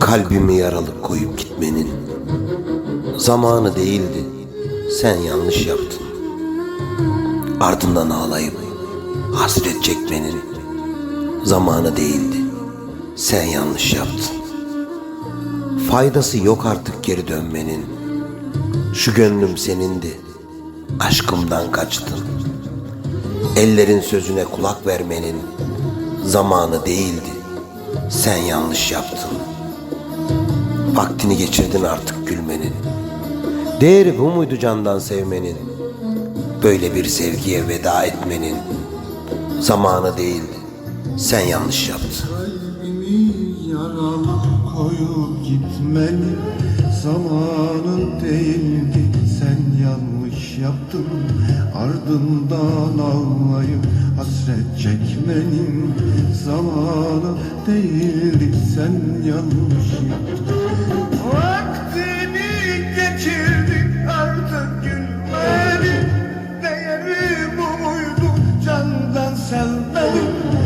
Kalbimi yaralı koyup gitmenin zamanı değildi. Sen yanlış yaptın. Ardından ağlayıp hasret çekmenin zamanı değildi. Sen yanlış yaptın. Faydası yok artık geri dönmenin. Şu gönlüm senindi. Aşkımdan kaçtın. Ellerin sözüne kulak vermenin zamanı değildi. Sen yanlış yaptın. Vaktini geçirdin artık gülmenin. Değeri bu muydu candan sevmenin? Böyle bir sevgiye veda etmenin zamanı değildi. Sen yanlış yaptın. Kalbimi yaralı koyup gitmeli Zamanın değildi sen yanlış yaptın ardından ağlayıp hasret çekmenin zamanı değil. Sen yanlış Vaktini geçirdik artık gülmedi Değeri bu muydu candan sevmedim.